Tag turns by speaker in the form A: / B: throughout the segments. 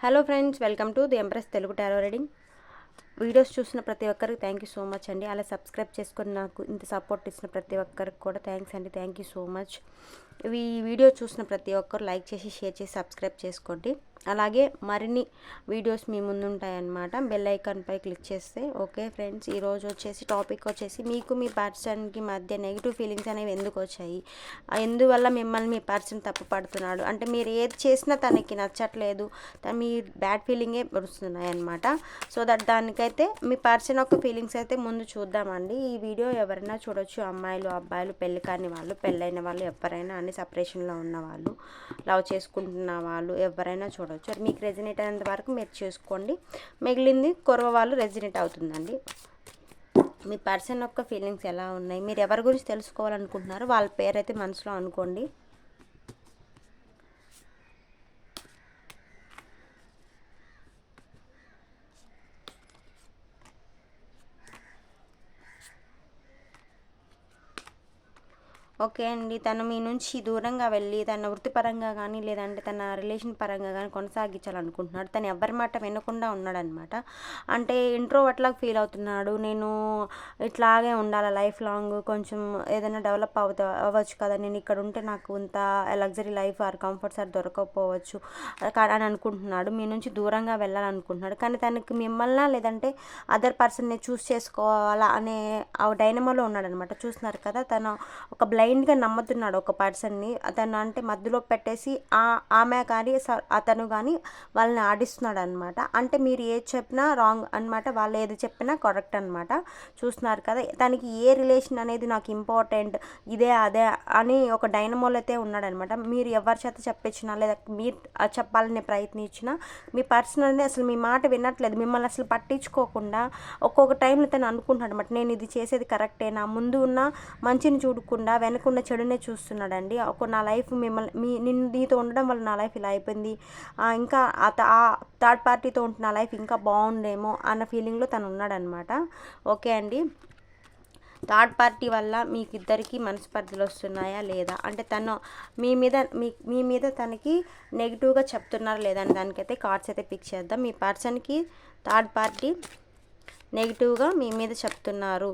A: Hello friends welcome to the empress Telugu tarot reading videos చూసిన ప్రతి ఒక్కరికి thank you so much అండి. అలా సబ్స్క్రైబ్ చేసుకొని నాకు ఇంత సపోర్ట్ ఇచ్చిన ప్రతి ఒక్కరికి కూడా థ్యాంక్స్ అండి. థ్యాంక్ యూ సో మచ్ ఈ వీడియో చూసిన ప్రతి ఒక్కరు లైక్ చేసి షేర్ చేసి సబ్స్క్రైబ్ చేసుకోండి. అలాగే మరిన్ని వీడియోస్ మీ ముందు ఉంటాయన్నమాట బెల్ ఐకాన్పై క్లిక్ చేస్తే ఓకే ఫ్రెండ్స్? ఈరోజు వచ్చేసి టాపిక్ వచ్చేసి మీకు మీ పర్సన్కి మధ్య నెగిటివ్ ఫీలింగ్స్ అనేవి ఎందుకు వచ్చాయి? ఎందువల్ల మిమ్మల్ని మీ పర్సన్ తప్పు పడుతున్నాడు? అంటే మీరు ఏది చేసినా తనకి నచ్చట్లేదు తన మీ బ్యాడ్ ఫీలింగే వస్తున్నాయి అనమాట సో దట్ దానికైతే మీ పర్సన్ యొక్క ఫీలింగ్స్ అయితే ముందు చూద్దామండి. ఈ వీడియో ఎవరైనా చూడొచ్చు. అమ్మాయిలు అబ్బాయిలు పెళ్ళి కాని వాళ్ళు పెళ్ళైన వాళ్ళు ఎవరైనా అన్ని సపరేషన్లో ఉన్న వాళ్ళు లవ్ చేసుకుంటున్న వాళ్ళు ఎవరైనా చూడొచ్చు. అది మీకు రెజినేట్ అయినంత వరకు మీరు చేసుకోండి. మిగిలింది కొరవ వాళ్ళు రెజినేట్ అవుతుందండి. మీ పర్సన్ యొక్క ఫీలింగ్స్ ఎలా ఉన్నాయి? మీరు ఎవరి గురించి తెలుసుకోవాలనుకుంటున్నారో వాళ్ళ పేరు అయితే మనసులో అనుకోండి. ఓకే అండి. తను మీ నుంచి దూరంగా వెళ్ళి తన వృత్తిపరంగా కానీ లేదంటే తన రిలేషన్ పరంగా కానీ కొనసాగించాలనుకుంటున్నాడు. తను ఎవరి మాట వినకుండా ఉన్నాడనమాట అంటే ఇంట్రోవర్ట్లాగా ఫీల్ అవుతున్నాడు. నేను ఇట్లాగే ఉండాలి లైఫ్ లాంగ్? కొంచెం ఏదైనా డెవలప్ అవుతా అవ్వచ్చు కదా. నేను ఇక్కడ ఉంటే నాకు ఇంత luxury life or comforts or దొరకకపోవచ్చు అని అనుకుంటున్నాడు. మీ నుంచి దూరంగా వెళ్ళాలనుకుంటున్నాడు. కానీ తనకి మిమ్మల్ని లేదంటే అదర్ పర్సన్ని చూస్ చేసుకోవాలా అనే ఆ డైనమోలో ఉన్నాడనమాట చూస్తున్నారు కదా తను ఒక బ్లై బ్లైండ్గా నమ్ముతున్నాడు ఒక పర్సన్ని. అతను అంటే మధ్యలో పెట్టేసి ఆ ఆమె కానీ అతను కానీ వాళ్ళని ఆడిస్తున్నాడు అనమాట అంటే మీరు ఏది చెప్పినా రాంగ్ అనమాట. వాళ్ళు ఏది చెప్పినా కరెక్ట్ అనమాట. చూస్తున్నారు కదా తనకి ఏ రిలేషన్ అనేది నాకు ఇంపార్టెంట్ ఇదే అదే అని ఒక డైనమోల్ అయితే ఉన్నాడనమాట. మీరు ఎవరి చేత చెప్పించినా లేదా మీరు చెప్పాలని ప్రయత్నించినా మీ పర్సన్ అనేది అసలు మీ మాట వినట్లేదు. మిమ్మల్ని అసలు పట్టించుకోకుండా ఒక్కొక్క టైంలో తను అనుకుంటున్నాడు అనమాట నేను ఇది చేసేది కరెక్టేనా? ముందు ఉన్న మంచిని చూడకుండా వెనక వెనకున్న చెడునే చూస్తున్నాడండి. ఒక నా లైఫ్ మిమ్మల్ని మీ నిన్ను నీతో ఉండడం వల్ల నా లైఫ్ ఇలా అయిపోయింది. ఇంకా ఆ థర్డ్ పార్టీతో ఉంటే నా లైఫ్ ఇంకా బాగుండేమో అన్న ఫీలింగ్లో తను ఉన్నాడనమాట ఓకే అండి. థర్డ్ పార్టీ వల్ల మీకు ఇద్దరికి మనస్పర్ధలు వస్తున్నాయా లేదా? అంటే తను మీ మీద మీ మీ మీద తనకి నెగిటివ్గా చెప్తున్నారా లేదా అని దానికైతే కార్డ్స్ అయితే పిక్ చేద్దాం. మీ పర్సన్కి థర్డ్ పార్టీ నెగిటివ్గా మీ మీద చెప్తున్నారు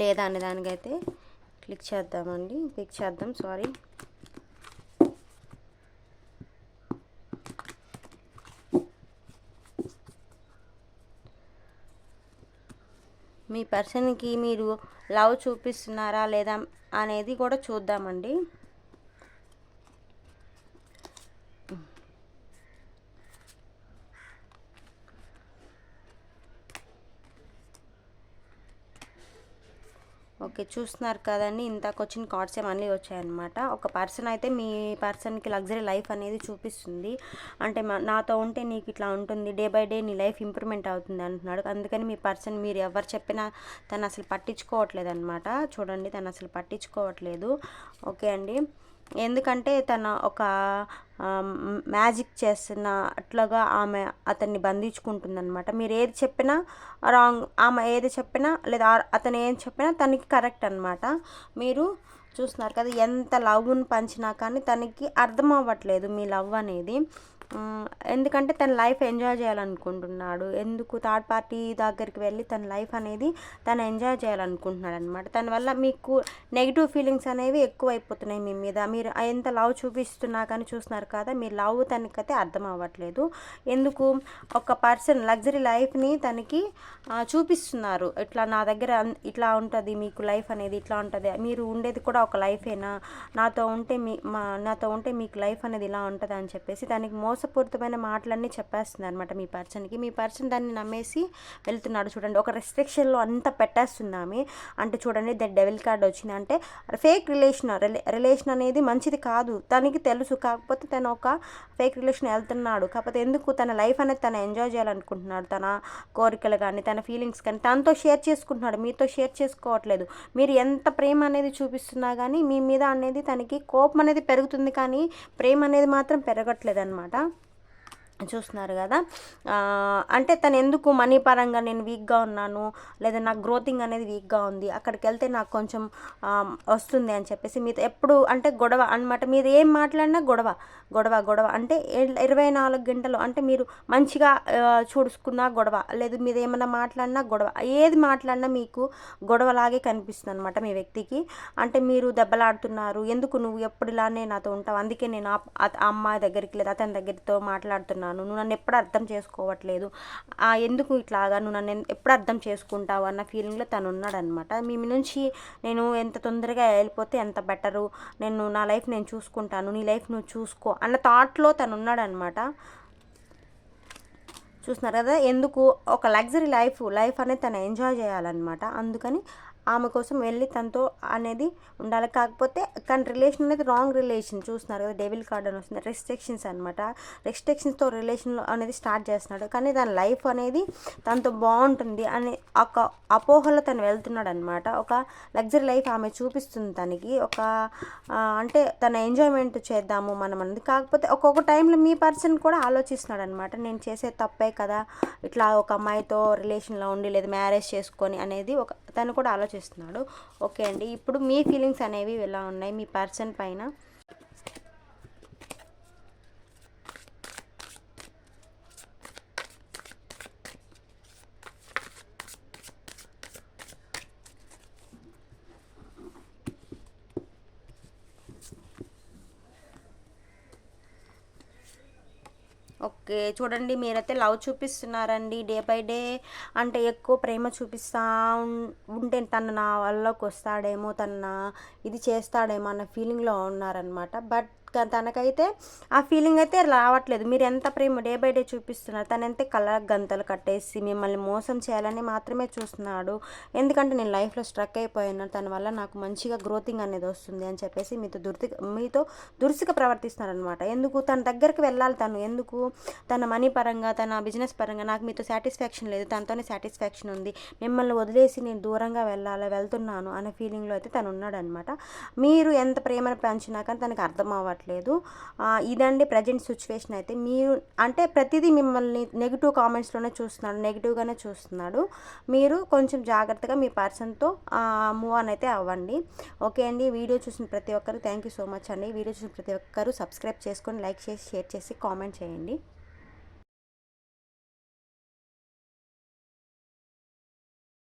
A: లేదా అనే దానికైతే క్లిక్ చేద్దామండి. క్లిక్ చేద్దాం సారీ. మీ పర్సన్కి మీరు లవ్ చూపిస్తున్నారా లేదా అనేది కూడా చూద్దామండి. ఓకే చూస్తున్నారు కదండి. ఇంతకు వచ్చిన కార్డ్స్ మళ్ళీ వచ్చాయన్నమాట. ఒక పర్సన్ అయితే మీ పర్సన్కి లగ్జరీ లైఫ్ అనేది చూపిస్తుంది. అంటే నాతో ఉంటే నీకు ఇట్లా ఉంటుంది. డే బై డే నీ లైఫ్ ఇంప్రూవ్మెంట్ అవుతుంది అంటున్నాడు. అందుకని మీ పర్సన్ మీరు ఎవరు చెప్పినా తను అసలు పట్టించుకోవట్లేదు అనమాట చూడండి తను అసలు పట్టించుకోవట్లేదు. ఓకే అండి. ఎందుకంటే తన ఒక మ్యాజిక్ చేస్తున్న అట్లాగా ఆమె అతన్ని బంధించుకుంటుందన్నమాట. మీరు ఏది చెప్పినా రాంగ్ ఆమె ఏది చెప్పినా లేదా అతను ఏం చెప్పినా తనకి కరెక్ట్ అనమాట మీరు చూస్తున్నారు కదా ఎంత లవ్ను పంచినా కానీ తనకి అర్థం అవ్వట్లేదు మీ లవ్ అనేది. ఎందుకంటే తన లైఫ్ ఎంజాయ్ చేయాలనుకుంటున్నాడు. ఎందుకు? థర్డ్ పార్టీ దగ్గరికి వెళ్ళి తన లైఫ్ అనేది తను ఎంజాయ్ చేయాలనుకుంటున్నాడు అనమాట దానివల్ల మీకు నెగిటివ్ ఫీలింగ్స్ అనేవి ఎక్కువ అయిపోతున్నాయి మీ మీద. మీరు ఎంత లవ్ చూపిస్తున్నా కానీ చూస్తున్నారు కదా మీ లవ్ తనకైతే అర్థం అవ్వట్లేదు. ఎందుకు? ఒక పర్సన్ లగ్జరీ లైఫ్ని తనకి చూపిస్తున్నారు. ఇట్లా నా దగ్గర ఇట్లా ఉంటుంది మీకు లైఫ్ అనేది ఇట్లా ఉంటుంది. మీరు ఉండేది కూడా ఒక లైఫేనా? నాతో ఉంటే మీ మా నాతో ఉంటే మీకు లైఫ్ అనేది ఇలా ఉంటుంది అని చెప్పేసి దానికి మోసం మోసపూరితమైన మాటలన్నీ చెప్పేస్తుంది అనమాట మీ పర్సన్కి. మీ పర్సన్ దాన్ని నమ్మేసి వెళ్తున్నాడు చూడండి. ఒక రెస్ట్రిక్షన్లో అంతా పెట్టేస్తుంది అంటే చూడండి ద డెవిల్ కార్డ్ వచ్చింది. అంటే ఫేక్ రిలేషన్ రిలేషన్ అనేది మంచిది కాదు. తనకి తెలుసు. కాకపోతే తను ఒక ఫేక్ రిలేషన్ వెళ్తున్నాడు. కాకపోతే ఎందుకు తన లైఫ్ అనేది తను ఎంజాయ్ చేయాలనుకుంటున్నాడు? తన కోరికలు కానీ తన ఫీలింగ్స్ కానీ తనతో షేర్ చేసుకుంటున్నాడు. మీతో షేర్ చేసుకోవట్లేదు. మీరు ఎంత ప్రేమ అనేది చూపిస్తున్నా కానీ మీ మీద అనేది తనకి కోపం అనేది పెరుగుతుంది కానీ ప్రేమ అనేది మాత్రం పెరగట్లేదు అనమాట చూస్తున్నారు కదా. అంటే తను ఎందుకు మనీ పరంగా నేను వీక్గా ఉన్నాను లేదా నాకు గ్రోతింగ్ అనేది వీక్గా ఉంది అక్కడికి వెళ్తే నాకు కొంచెం వస్తుంది అని చెప్పేసి మీతో ఎప్పుడు అంటే గొడవ అనమాట మీరు ఏం మాట్లాడినా గొడవ గొడవ గొడవ. అంటే ఇరవై నాలుగు గంటలు అంటే మీరు మంచిగా ఆ, చూసుకున్నా గొడవ లేదు మీరు ఏమైనా మాట్లాడినా గొడవ. ఏది మాట్లాడినా మీకు గొడవలాగే కనిపిస్తుంది అనమాట మీ వ్యక్తికి. అంటే మీరు దెబ్బలాడుతున్నారు ఎందుకు నువ్వు ఎప్పుడు ఇలానే నాతో ఉంటావు అందుకే నేను ఆ అమ్మాయి దగ్గరికి లేదా అతని దగ్గరతో మాట్లాడుతున్నాను. నువ్వు నన్ను ఎప్పుడు అర్థం చేసుకోవట్లేదు. ఎందుకు ఇట్లాగా? నువ్వు నన్ను ఎప్పుడు అర్థం చేసుకుంటావు అన్న ఫీలింగ్లో తను ఉన్నాడనమాట మీ నుంచి నేను ఎంత తొందరగా వెళ్ళిపోతే ఎంత బెటరు నేను నా లైఫ్ నేను చూసుకుంటాను. నీ లైఫ్ నువ్వు చూసుకో అన్న థాట్లో తను ఉన్నాడనమాట చూస్తున్నారు కదా? ఎందుకు? ఒక లగ్జరీ లైఫ్ లైఫ్ అనేది తను ఎంజాయ్ చేయాలన్నమాట. అందుకని ఆమె కోసం వెళ్ళి తనతో అనేది ఉండాలి. కాకపోతే కానీ రిలేషన్ అనేది రాంగ్ రిలేషన్ చూస్తున్నారు కదా డెవిల్ కార్డ్ అని వస్తుంది. రెస్ట్రిక్షన్స్ అనమాట రెస్ట్రిక్షన్స్తో రిలేషన్ అనేది స్టార్ట్ చేస్తున్నాడు. కానీ దాని లైఫ్ అనేది తనతో బాగుంటుంది అని ఒక అపోహలో తను వెళ్తున్నాడు అనమాట ఒక లగ్జరీ లైఫ్ ఆమె చూపిస్తుంది తనకి. ఒక అంటే తన ఎంజాయ్మెంట్ చేద్దాము మనం అనేది కాకపోతే ఒక్కొక్క టైంలో మీ పర్సన్ కూడా ఆలోచిస్తున్నాడు అనమాట నేను చేసే తప్పే కదా. ఇట్లా ఒక అమ్మాయితో రిలేషన్లో ఉండి లేదా మ్యారేజ్ చేసుకొని అనేది ఒక తను కూడా ఆలోచిస్తున్నాడు. ఓకే అండి ఇప్పుడు మీ ఫీలింగ్స్ అనేవి ఎలా ఉన్నాయి? మీ పర్సన్ పైన ఓకే చూడండి మీరైతే లవ్ చూపిస్తున్నారండి డే బై డే. అంటే ఎక్కువ ప్రేమ చూపిస్తా ఉంటే తను నా వల్లకి వస్తాడేమో తన ఇది చేస్తాడేమో అన్న ఫీలింగ్లో ఉన్నారనమాట బట్ తనకైతే ఆ ఫీలింగ్ అయితే రావట్లేదు. మీరు ఎంత ప్రేమ డే బై డే చూపిస్తున్నారు తను ఎంత కళ్ళ గంతలు కట్టేసి మిమ్మల్ని మోసం చేయాలని మాత్రమే చూస్తున్నాడు. ఎందుకంటే నేను లైఫ్లో స్ట్రక్ అయిపోయాను తన వల్ల నాకు మంచిగా గ్రోతింగ్ అనేది వస్తుంది అని చెప్పేసి మీతో దుర్తి మీతో దురుసుగా ప్రవర్తిస్తున్నారనమాట ఎందుకు? తన దగ్గరికి వెళ్ళాలి తను. ఎందుకు? తన మనీ పరంగా తన బిజినెస్ పరంగా నాకు మీతో సాటిస్ఫాక్షన్ లేదు. తనతోనే సాటిస్ఫాక్షన్ ఉంది. మిమ్మల్ని వదిలేసి నేను దూరంగా వెళ్ళాలి వెళ్తున్నాను అనే ఫీలింగ్లో అయితే తను ఉన్నాడనమాట మీరు ఎంత ప్రేమను పెంచినా కానీ తనకు అర్థం అవ్వట్లేదు. రావట్లేదు. ఇదండి ప్రజెంట్ సిచ్యువేషన్ అయితే. మీరు అంటే ప్రతిదీ మిమ్మల్ని నెగిటివ్ కామెంట్స్లోనే చూస్తున్నాడు నెగిటివ్గానే చూస్తున్నాడు. మీరు కొంచెం జాగ్రత్తగా మీ పర్సన్తో మూవ్ ఆన్ అయితే అవ్వండి. ఓకే అండి వీడియో చూసిన ప్రతి ఒక్కరు థ్యాంక్ యూ సో మచ్ అండి. వీడియో చూసిన ప్రతి ఒక్కరు సబ్స్క్రైబ్ చేసుకొని లైక్ చేసి షేర్ చేసి కామెంట్ చేయండి.